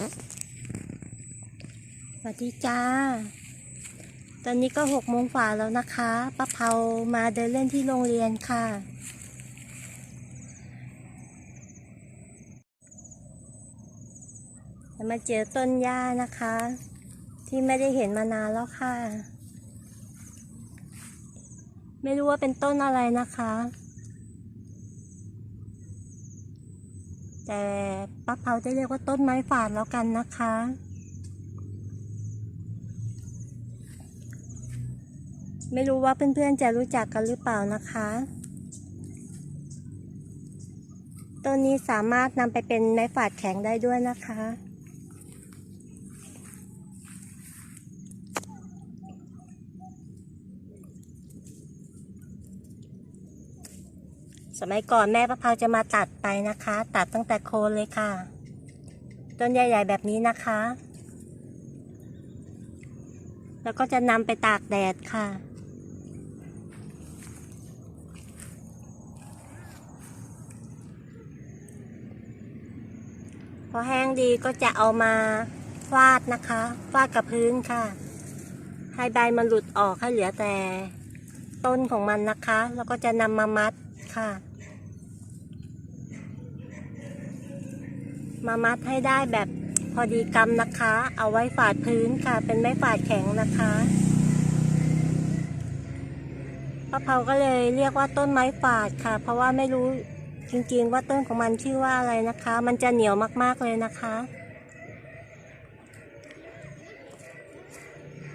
สวัสดีจ้า ตอนนี้ก็หกโมงฝ่าแล้วนะคะป้าเผามาเดินเล่นที่โรงเรียนค่ะ มาเจอต้นหญ้านะคะ ที่ไม่ได้เห็นมานานแล้วค่ะ ไม่รู้ว่าเป็นต้นอะไรนะคะ แต่ป้าเผาจะเรียกว่าต้นไม้ฝาดแล้วกันนะคะ ไม่รู้ว่าเพื่อนๆจะรู้จักกันหรือเปล่านะคะต้นนี้สามารถนำไปเป็นไม้ฝาดแข็งได้ด้วยนะคะ สมัยก่อนแม่ประเพาจะมาตัดไปนะคะ ตัดตั้งแต่โคนเลยค่ะ ต้นใหญ่ ๆ แบบนี้นะคะ แล้วก็จะนำไปตากแดดค่ะ พอแห้งดีก็จะเอามาฟาดนะคะฟาดกับพื้นค่ะ ให้ใบมันหลุดออกให้เหลือแต่ต้นของมันนะคะ แล้วก็จะนำมามัดค่ะ มามัดให้ได้แบบพอดีกำนะคะ เอาไว้ฝาดพื้นค่ะ เป็นไม้ฝาดแข็งนะคะป้าเผาก็เลยเรียกว่าต้นไม้ฝาดค่ะ เพราะว่าไม่รู้จริงๆว่าต้นของมันชื่อว่าอะไรนะคะ มันจะเหนียวมากๆเลยนะคะ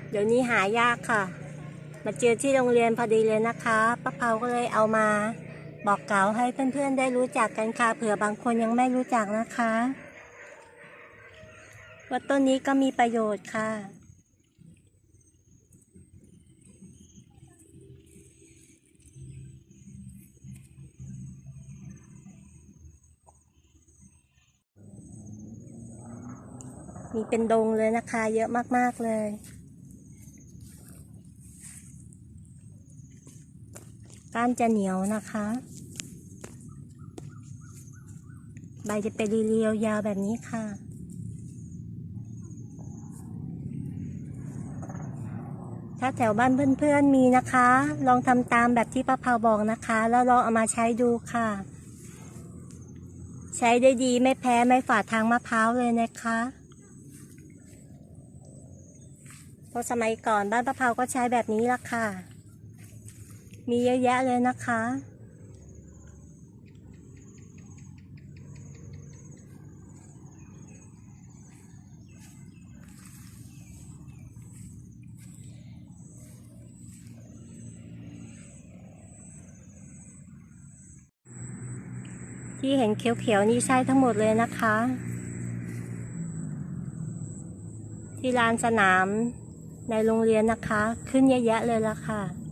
เดี๋ยวนี้หายากค่ะ มาเจอที่โรงเรียนพอดีเลยนะคะป้าเผาก็เลยเอามา บอกกล่าวให้เพื่อนๆได้รู้จักกันค่ะเผื่อบางคนยังไม่รู้จักนะคะว่าต้นนี้ก็มีประโยชน์ค่ะ มีเป็นดงเลยนะคะ เยอะมากๆเลย ก้านจะเหนียวนะคะ ใบจะเป็นเรียวยาวแบบนี้ค่ะ ถ้าแถวบ้านเพื่อนๆมีนะคะ ลองทำตามแบบที่ป้าเผาบอกนะคะ แล้วลองเอามาใช้ดูค่ะ ใช้ได้ดีไม่แพ้ไม่ฝาดทางมะพร้าวเลยนะคะเพราะสมัยก่อนบ้านป้าเผาก็ใช้แบบนี้ละค่ะ มีเยอะแยะเลยนะคะ ที่เห็นเขียวๆนี่ใช่ทั้งหมดเลยนะคะ ที่ลานสนามในโรงเรียนนะคะ ขึ้นเยอะแยะเลยละค่ะ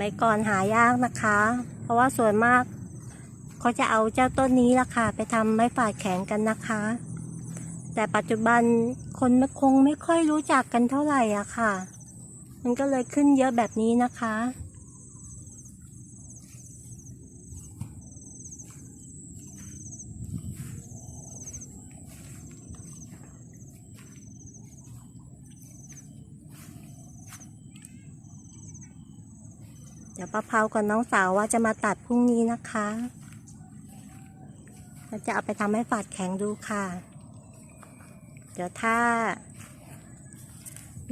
มัยก่อนหายากนะคะ เพราะว่าส่วนมากเขาจะเอาเจ้าต้นนี้ละค่ะ ไปทำไม้ฝาดแข็งกันนะคะ แต่ปัจจุบันคนไม่คงไม่ค่อยรู้จักกันเท่าไหร่อะค่ะ มันก็เลยขึ้นเยอะแบบนี้นะคะ เดี๋ยวป้าเผากับน้องสาวว่าจะมาตัดพรุ่งนี้นะคะเราจะเอาไปทำให้ฝาดแข็งดูค่ะ เดี๋ยวถ้า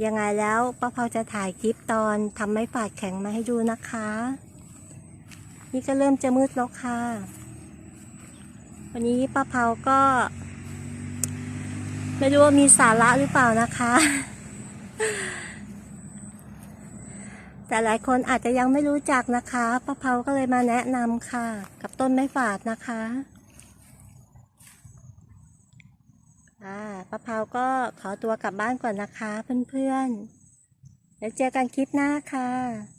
ยังไงแล้วป้าเผาจะถ่ายคลิปตอนทำไม้ฝาดแข็งมาให้ดูนะคะ นี่ก็เริ่มจะมืดแล้วค่ะ วันนี้ป้าเผาก็ ไม่รู้ว่ามีสาระหรือเปล่านะคะ แต่หลายคนอาจจะยังไม่รู้จักนะคะป้าเผาก็เลยมาแนะนำค่ะ กับต้นไม้ฝาดนะคะป้าเผาก็ขอตัวกลับบ้านก่อนนะคะเพื่อนๆแล้วเจอกันคลิปหน้าค่ะ